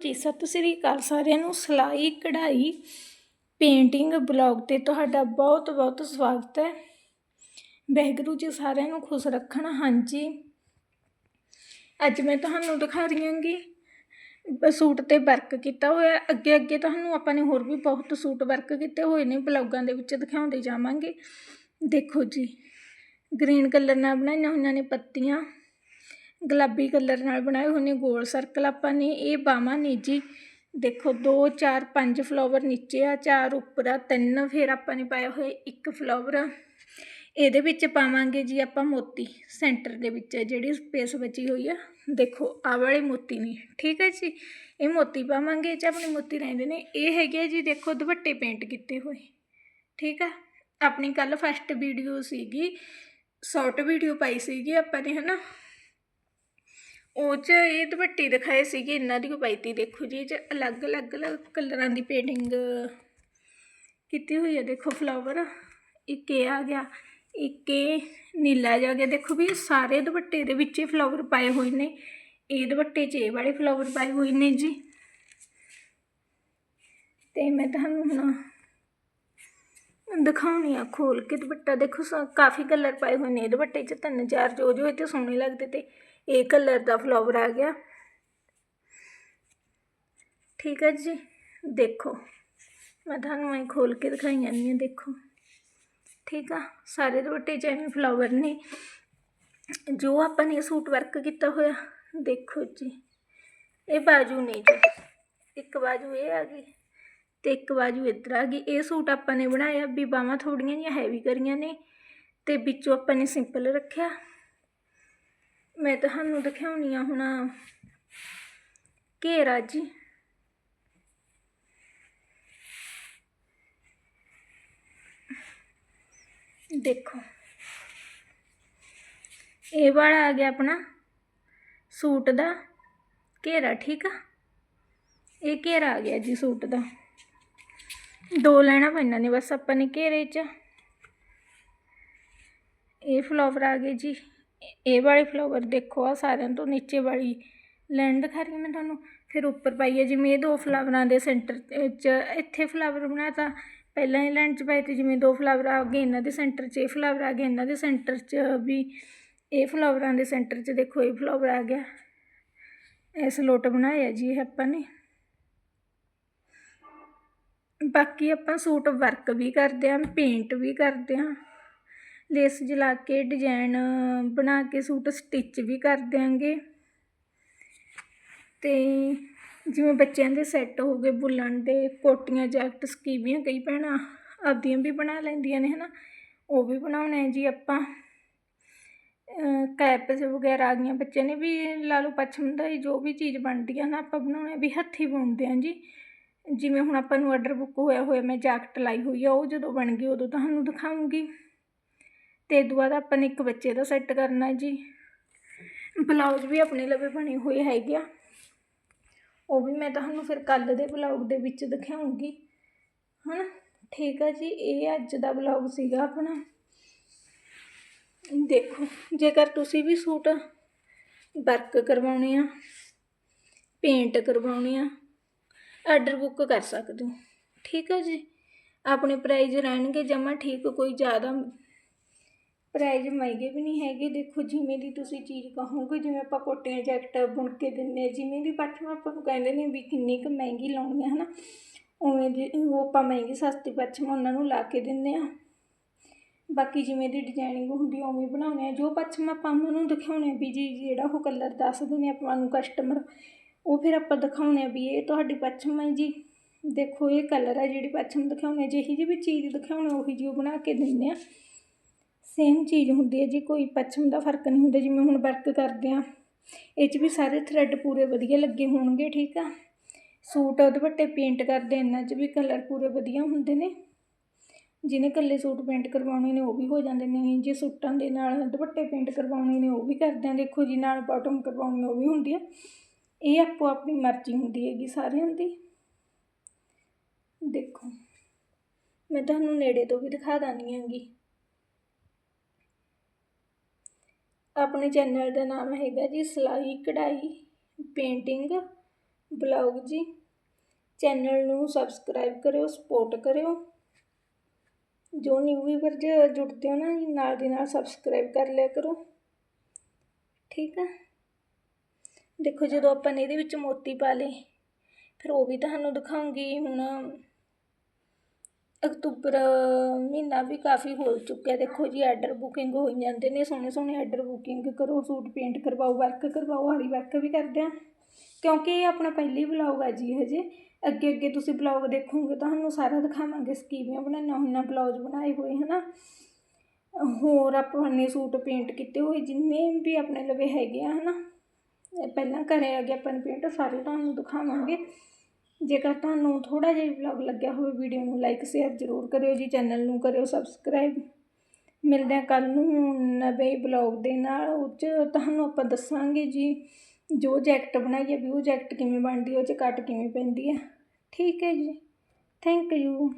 ਜੀ ਸਤਿ ਸ੍ਰੀ ਅਕਾਲ ਸਾਰਿਆਂ ਨੂੰ। ਸਿਲਾਈ, ਕਢਾਈ, ਪੇਂਟਿੰਗ ਬਲੌਗ ਤੇ ਤੁਹਾਡਾ ਬਹੁਤ ਬਹੁਤ ਸਵਾਗਤ ਹੈ। ਵਾਹਿਗੁਰੂ ਜੀ ਸਾਰਿਆਂ ਨੂੰ ਖੁਸ਼ ਰੱਖਣ। ਹਾਂਜੀ, ਅੱਜ ਮੈਂ ਤੁਹਾਨੂੰ ਦਿਖਾ ਰਹੀ ਹਾਂਗੀ, ਸੂਟ ਤੇ ਵਰਕ ਕੀਤਾ ਹੋਇਆ। ਅੱਗੇ ਅੱਗੇ ਤੁਹਾਨੂੰ ਆਪਾਂ ਨੇ ਹੋਰ ਵੀ ਬਹੁਤ ਸੂਟ ਵਰਕ ਕੀਤੇ ਹੋਏ ਨੇ, ਬਲੌਗਾਂ ਦੇ ਵਿੱਚ ਦਿਖਾਉਂਦੇ ਜਾਵਾਂਗੇ। ਦੇਖੋ ਜੀ ਗ੍ਰੀਨ ਕਲਰ ਨਾਲ ਬਣਾਈਆਂ ਹੋਈਆਂ ਨੇ ਪੱਤੀਆਂ। ਗੁਲਾਬੀ ਕਲਰ ਨਾਲ ਬਣਾਏ ਹੋਏ ਨੇ, ਗੋਲ ਸਰਕਲ ਆਪਾਂ ਨੇ, ਇਹ ਬਾਹਾਂ ਨੇ ਜੀ। ਦੇਖੋ 2 4 5 ਫਲਾਵਰ ਨੀਚੇ ਆ, ਚਾਰ ਉੱਪਰ ਆ, ਤਿੰਨ ਫਿਰ ਆਪਾਂ ਨੇ ਪਾਏ ਹੋਏ ਇੱਕ ਫਲਾਵਰ ਇਹਦੇ ਵਿੱਚ ਪਾਵਾਂਗੇ ਜੀ ਆਪਾਂ ਮੋਤੀ ਸੈਂਟਰ ਦੇ ਵਿੱਚ ਜਿਹੜੀ ਸਪੇਸ ਬਚੀ ਹੋਈ ਆ। ਦੇਖੋ ਆ ਵਾਲੇ ਮੋਤੀ ਨੇ, ਠੀਕ ਹੈ ਜੀ? ਇਹ ਮੋਤੀ ਪਾਵਾਂਗੇ, ਇਹ 'ਚ ਆਪਣੇ ਮੋਤੀ ਰਹਿੰਦੇ ਨੇ। ਇਹ ਹੈਗੇ ਆ ਜੀ, ਦੇਖੋ, ਦੁਪੱਟੇ ਪੇਂਟ ਕੀਤੇ ਹੋਏ, ਠੀਕ ਆ? ਆਪਣੀ ਕੱਲ ਫਸਟ ਵੀਡੀਓ ਸੀਗੀ ਸ਼ਾਰਟ ਵੀਡੀਓ ਪਾਈ ਸੀਗੀ ਆਪਾਂ ਨੇ, ਹਨਾ? ਉਹ 'ਚ ਇਹ ਦੁਪੱਟੀ ਦਿਖਾਏ ਸੀਗੇ, ਇਹਨਾਂ ਦੀ ਪਾਈ ਦੇਖੋ ਜੀ, ਇਹ 'ਚ ਅਲੱਗ ਅਲੱਗ ਅਲੱਗ ਕਲਰਾਂ ਦੀ ਪੇਂਟਿੰਗ ਕੀਤੀ ਹੋਈ ਹੈ ਦੇਖੋ ਫਲਾਵਰ ਇੱਕ ਇਹ ਆ ਗਿਆ, ਇੱਕ ਇਹ ਨੀਲਾ ਜਿਹਾ ਗਿਆ। ਦੇਖੋ ਵੀ ਸਾਰੇ ਦੁਪੱਟੇ ਦੇ ਵਿੱਚ ਫਲਾਵਰ ਪਾਏ ਹੋਏ ਨੇ। ਇਹ ਦੁਪੱਟੇ 'ਚ ਇਹ ਵਾਲੇ ਫਲਾਵਰ ਪਾਏ ਹੋਏ ਨੇ ਜੀ। ਤੇ ਮੈਂ ਤੁਹਾਨੂੰ ਹੁਣ ਦਿਖਾਉਣੀ ਆ ਖੋਲ ਕੇ ਦੁਪੱਟਾ। ਦੇਖੋ ਸ- ਕਾਫੀ ਕਲਰ ਪਾਏ ਹੋਏ ਨੇ ਇਹ ਦੁਪੱਟੇ 'ਚ, ਤਿੰਨ ਚਾਰ ਜੋ ਜੋ ਇਹ ਸੋਹਣੇ ਲੱਗਦੇ ਤੇ ਇਹ ਕਲਰ ਦਾ ਫਲਾਵਰ ਆ ਗਿਆ। ਠੀਕ ਹੈ ਜੀ, ਦੇਖੋ। ਮੈਂ ਤੁਹਾਨੂੰ ਐਂ ਖੋਲ ਕੇ ਦਿਖਾਈ ਜਾਂਦੀ ਹਾਂ, ਦੇਖੋ। ਠੀਕ ਆ, ਸਾਰੇ ਦੁਪੱਟੇ 'ਚ ਐਵੇਂ ਫਲਾਵਰ ਨੇ। ਜੋ ਆਪਾਂ ਨੇ ਸੂਟ ਵਰਕ ਕੀਤਾ ਹੋਇਆ, ਦੇਖੋ ਜੀ। ਇਹ ਬਾਜੂ ਨਹੀਂ ਜੀ। ਇੱਕ ਬਾਜੂ ਇਹ ਆ ਗਈ ਤੇ ਇੱਕ ਬਾਜੂ ਇੱਧਰ ਆ ਗਈ। ਇਹ ਸੂਟ ਆਪਾਂ ਨੇ ਬਣਾਇਆ ਵੀ ਬਾਹਾਂ ਥੋੜੀਆਂ ਜਿਹੀਆਂ ਹੈਵੀ ਕਰੀਆਂ ਨੇ ਤੇ ਵਿੱਚੋਂ ਆਪਾਂ ਨੇ ਸਿੰਪਲ ਰੱਖਿਆ। ਮੈਂ ਤੁਹਾਨੂੰ ਦਿਖਾਉਣੀ ਆ ਹੁਣ। ਘੇਰਾ ਜੀ। ਦੇਖੋ। ਇਹ ਵਾਲਾ ਆ ਗਿਆ ਆਪਣਾ ਸੂਟ ਦਾ ਘੇਰਾ, ਠੀਕ ਆ? ਇਹ ਘੇਰਾ ਆ ਗਿਆ ਜੀ ਸੂਟ ਦਾ। ਦੋ ਲੈਣਾ ਪੈਣਾ ਨੇ, ਬਸ ਆਪਾਂ ਨੇ ਘੇਰੇ 'ਚ। ਇਹ ਫਲਾਵਰ ਆ ਗਏ ਜੀ। ਇਹ ਵਾਲੇ ਫਲਾਵਰ ਦੇਖੋ ਆ ਸਾਰਿਆਂ ਤੋਂ ਨੀਚੇ ਵਾਲੀ ਲਾਈਨ ਦਿਖਾ ਰਹੀ ਮੈਂ ਤੁਹਾਨੂੰ। ਫਿਰ ਉੱਪਰ ਪਾਈ ਹੈ, ਜਿਵੇਂ ਇਹ ਦੋ ਫਲਾਵਰਾਂ ਦੇ ਸੈਂਟਰ 'ਚ ਇੱਥੇ ਫਲਾਵਰ ਬਣਾਤਾ ਪਹਿਲਾਂ ਇਹ ਲਾਈਨ 'ਚ ਪਾਏ ਤੇ ਜਿਵੇਂ ਦੋ ਫਲਾਵਰ ਆ ਗਏ, ਇਹਨਾਂ ਦੇ ਸੈਂਟਰ 'ਚ ਇਹ ਫਲਾਵਰ ਆ ਗਏ, ਇਹਨਾਂ ਦੇ ਸੈਂਟਰ 'ਚ ਵੀ ਇਹ ਫਲਾਵਰਾਂ ਦੇ ਸੈਂਟਰ 'ਚ ਦੇਖੋ, ਇਹ ਫਲਾਵਰ ਆ ਗਿਆ। ਇਸ ਲੋਟ ਬਣਾਇਆ ਜੀ ਇਹ ਆਪਾਂ ਨੇ। ਬਾਕੀ ਆਪਾਂ ਸੂਟ ਵਰਕ ਵੀ ਕਰਦੇ ਹਾਂ ਪੇਂਟ ਵੀ ਕਰਦੇ ਹਾਂ ਲੇਸ ਜਲਾ ਕੇ ਡਿਜ਼ਾਈਨ ਬਣਾ ਕੇ ਸੂਟ ਸਟਿਚ ਵੀ ਕਰ ਦਿਆਂਗੇ। ਤੇ ਜਿਵੇਂ ਬੱਚਿਆਂ ਦੇ ਸੈੱਟ ਹੋ ਗਏ ਬੁੱਲਣ ਦੇ, ਕੋਟੀਆਂ ਜੈਕਟਸ ਸਕੀਵੀਆਂ, ਕਈ ਭੈਣਾਂ ਆਪਦੀਆਂ ਵੀ ਬਣਾ ਲੈਂਦੀਆਂ ਨੇ, ਹਨਾ? ਉਹ ਵੀ ਬਣਾਉਣਾ ਹੈ ਜੀ ਆਪਾਂ। ਕੈਪਸ ਵਗੈਰਾ ਆ ਗਈਆਂ। ਬੱਚਿਆਂ ਨੇ ਵੀ ਲਾ ਲਓ ਪੱਛਮ ਦਾ ਹੀ ਜੋ ਵੀ ਚੀਜ਼ ਬਣਦੀ ਆ ਨਾ, ਆਪਾਂ ਬਣਾਉਣਾ ਵੀ ਹੱਥੀਂ ਬੁਣਦੇ ਹਾਂ ਜੀ। ਜਿਵੇਂ ਹੁਣ ਆਪਾਂ ਨੂੰ ਆਰਡਰ ਬੁੱਕ ਹੋਇਆ ਹੋਇਆ, ਮੈਂ ਜੈਕਟ ਲਾਈ ਹੋਈ ਆ, ਉਹ ਜਦੋਂ ਬਣ ਗਈ, ਉਦੋਂ ਤੁਹਾਨੂੰ ਦਿਖਾਉਂਗੀ। ਤੇ ਇਹ ਤੋਂ ਬਾਅਦ ਆਪਾਂ ਨੇ ਇੱਕ ਬੱਚੇ ਦਾ ਸੈੱਟ ਕਰਨਾ ਜੀ। ਬਲਾਊਜ਼ ਵੀ ਆਪਣੇ ਲਵੇ ਬਣੇ ਹੋਏ ਹੈਗੇ ਆ। ਉਹ ਵੀ ਮੈਂ ਤੁਹਾਨੂੰ ਫਿਰ ਕੱਲ ਦੇ ਬਲੌਗ ਦੇ ਵਿੱਚ ਦਿਖਾਉਂਗੀ। ਹਨਾ? ਠੀਕ ਆ ਜੀ, ਇਹ ਅੱਜ ਦਾ ਬਲੌਗ ਸੀਗਾ ਆਪਣਾ। ਦੇਖੋ, ਜੇਕਰ ਤੁਸੀਂ ਵੀ ਸੂਟ ਵਰਕ ਕਰਵਾਉਣੇ ਆ ਪੇਂਟ ਕਰਵਾਉਣੇ ਆ ਆਰਡਰ ਬੁੱਕ ਕਰ ਸਕਦੇ ਹੋ। ਠੀਕ ਆ ਜੀ? ਆਪਣੇ ਪ੍ਰਾਈਜ਼ ਰਹਿਣਗੇ, ਜਮਾ ਠੀਕ ਕੋਈ ਜ਼ਿਆਦਾ ਪ੍ਰਾਈਜ਼ ਮਹਿੰਗੇ ਵੀ ਨਹੀਂ ਹੈਗੇ। ਦੇਖੋ ਜਿਵੇਂ ਦੀ ਤੁਸੀਂ ਚੀਜ਼ ਕਹੋਗੇ, ਜਿਵੇਂ ਆਪਾਂ ਕੋਟੀਆਂ ਜੈਕਟ ਬੁਣ ਕੇ ਦਿੰਦੇ ਹਾਂ ਜਿਵੇਂ ਦੀ ਪੱਛਮ ਆਪਾਂ ਨੂੰ ਕਹਿੰਦੇ ਨੇ ਵੀ ਕਿੰਨੀ ਕੁ ਮਹਿੰਗੀ ਲਾਉਣੀ ਹੈ ਹਨਾ? ਉਵੇਂ ਦੀ ਉਹ ਆਪਾਂ ਮਹਿੰਗੀ ਸਸਤੀ ਪੱਛਮ ਉਹਨਾਂ ਨੂੰ ਲਾ ਕੇ ਦਿੰਦੇ ਹਾਂ ਬਾਕੀ ਜਿਵੇਂ ਦੀ ਡਿਜ਼ਾਈਨਿੰਗ ਹੁੰਦੀ ਆ, ਉਵੇਂ ਬਣਾਉਂਦੇ ਆ। ਜੋ ਪੱਛਮ ਆਪਾਂ ਉਹਨਾਂ ਨੂੰ ਦਿਖਾਉਣੇ ਆ ਵੀ ਜੀ, ਜਿਹੜਾ ਉਹ ਕਲਰ ਦੱਸਦੇ ਨੇ ਆਪਾਂ ਨੂੰ ਕਸਟਮਰ ਉਹ ਫਿਰ ਆਪਾਂ ਦਿਖਾਉਣੇ ਆ ਵੀ ਇਹ ਤੁਹਾਡੀ ਪੱਛਮ ਹੈ ਜੀ। ਦੇਖੋ ਇਹ ਕਲਰ ਹੈ ਜਿਹੜੀ ਪੱਛਮ ਦਿਖਾਉਣੇ ਜਿਹੀ ਜਿਹੀ ਵੀ ਚੀਜ਼ ਦਿਖਾਉਣੇ ਉਹੀ ਜਿਹੀ ਉਹ ਬਣਾ ਕੇ ਦਿੰਦੇ ਆ। ਸੇਮ ਚੀਜ਼ ਹੁੰਦੀ ਹੈ ਜੀ, ਕੋਈ ਪੱਛਮ ਦਾ ਫ਼ਰਕ ਨਹੀਂ ਹੁੰਦਾ ਜਿਵੇਂ ਹੁਣ ਵਰਕ ਕਰਦੇ ਆ ਇਹ 'ਚ ਵੀ ਸਾਰੇ ਥਰੈਡ ਪੂਰੇ ਵਧੀਆ ਲੱਗੇ ਹੋਣਗੇ, ਠੀਕ ਆ? ਸੂਟ ਦੁਪੱਟੇ ਪੇਂਟ ਕਰਦੇ ਇਹਨਾਂ 'ਚ ਵੀ ਕਲਰ ਪੂਰੇ ਵਧੀਆ ਹੁੰਦੇ ਨੇ। ਜਿਹਨੇ ਇਕੱਲੇ ਸੂਟ ਪੇਂਟ ਕਰਵਾਉਣੇ ਨੇ ਉਹ ਵੀ ਹੋ ਜਾਂਦੇ ਨੇ, ਜੇ ਸੂਟਾਂ ਦੇ ਨਾਲ ਦੁਪੱਟੇ ਪੇਂਟ ਕਰਵਾਉਣੇ ਨੇ, ਉਹ ਵੀ ਕਰਦੇ ਆ। ਦੇਖੋ ਜੀ, ਨਾਲ ਬਾਟਮ ਕਰਵਾਉਣੀ, ਉਹ ਵੀ ਹੁੰਦੀ ਆ। ਇਹ ਆਪੋ ਆਪਣੀ ਮਰਜ਼ੀ ਹੁੰਦੀ ਹੈਗੀ ਸਾਰਿਆਂ ਦੀ। ਦੇਖੋ, ਮੈਂ ਤੁਹਾਨੂੰ ਨੇੜੇ ਤੋਂ ਵੀ ਦਿਖਾ ਦਾਨੀ ਹੈਗੀ। ਆਪਣੇ ਚੈਨਲ ਦਾ ਨਾਮ ਹੈਗਾ ਜੀ ਸਿਲਾਈ ਕਢਾਈ, ਪੇਂਟਿੰਗ, ਬਲੌਗ ਜੀ। ਚੈਨਲ ਨੂੰ ਸਬਸਕ੍ਰਾਈਬ ਕਰਿਓ, ਸਪੋਰਟ ਕਰਿਓ। ਜੋ ਨਿਊ ਵੀਵਰ ਜ ਜੁੜਦੇ ਹੋ ਨਾ ਜੀ, ਨਾਲ ਦੀ ਨਾਲ ਸਬਸਕ੍ਰਾਈਬ ਕਰ ਲਿਆ ਕਰੋ। ਠੀਕ ਆ? ਦੇਖੋ ਜਦੋਂ ਆਪਾਂ ਨੇ ਇਹਦੇ ਵਿੱਚ ਮੋਤੀ ਪਾ ਲਏ ਫਿਰ ਉਹ ਵੀ ਤੁਹਾਨੂੰ ਦਿਖਾਉਂਗੀ। ਹੁਣ ਅਕਤੂਬਰ ਮਹੀਨਾ ਵੀ ਕਾਫੀ ਹੋ ਚੁੱਕਿਆ। ਦੇਖੋ ਜੀ ਆਰਡਰ ਬੁਕਿੰਗ ਹੋਈ ਜਾਂਦੇ ਨੇ, ਸੋਹਣੇ ਸੋਹਣੇ ਆਰਡਰ ਬੁਕਿੰਗ ਕਰੋ, ਸੂਟ ਪੇਂਟ ਕਰਵਾਓ, ਵਰਕ ਕਰਵਾਓ ਆਰੀ ਵਰਕ ਵੀ ਕਰਦੇ ਹਾਂ ਕਿਉਂਕਿ ਇਹ ਆਪਣਾ ਪਹਿਲੀ ਬਲੌਗ ਆ ਜੀ ਹਜੇ ਅੱਗੇ ਅੱਗੇ ਤੁਸੀਂ ਬਲੌਗ ਦੇਖੋਗੇ, ਤੁਹਾਨੂੰ ਸਾਰਾ ਦਿਖਾਵਾਂਗੇ ਕਿਵੇਂ ਬਣਾਉਣਾ ਹੁੰਦਾ ਬਲੌਜ ਬਣਾਏ ਹੋਏ, ਹਨਾ। ਹੋਰ ਆਪਾਂ ਨੇ ਸੂਟ ਪੇਂਟ ਕੀਤੇ ਹੋਏ, ਜਿੰਨੇ ਵੀ ਆਪਣੇ ਲਵੇ ਹੈਗੇ ਆ, ਹਨਾ। ਪਹਿਲਾਂ ਘਰੇ ਆ ਗਿਆ ਆਪਾਂ ਨੇ ਪੇਂਟ ਸਾਰੇ ਤੁਹਾਨੂੰ ਦਿਖਾਵਾਂਗੇ। ਜੇਕਰ ਤੁਹਾਨੂੰ ਥੋੜਾ ਜਿਹਾ ਵਲੌਗ ਲੱਗਿਆ ਹੋਵੇ ਵੀਡੀਓ ਨੂੰ ਲਾਈਕ ਸ਼ੇਅਰ ਜ਼ਰੂਰ ਕਰਿਓ ਜੀ ਚੈਨਲ ਨੂੰ ਕਰਿਓ ਸਬਸਕ੍ਰਾਈਬ ਮਿਲਦੇ ਆ ਕੱਲ ਨੂੰ ਨਵੇਂ ਬਲੌਗ ਦੇ ਨਾਲ। ਉਹ 'ਚ ਤੁਹਾਨੂੰ ਆਪਾਂ ਦੱਸਾਂਗੇ ਜੀ, ਜੋ ਜੈਕਟ ਬਣਾਈ ਹੈ, ਵੀ ਉਹ ਜੈਕਟ ਕਿਵੇਂ ਬਣਦੀ ਉਹ 'ਚ ਕੱਟ ਕਿਵੇਂ ਪੈਂਦੀ ਹੈ। ਠੀਕ ਹੈ ਜੀ। Thank you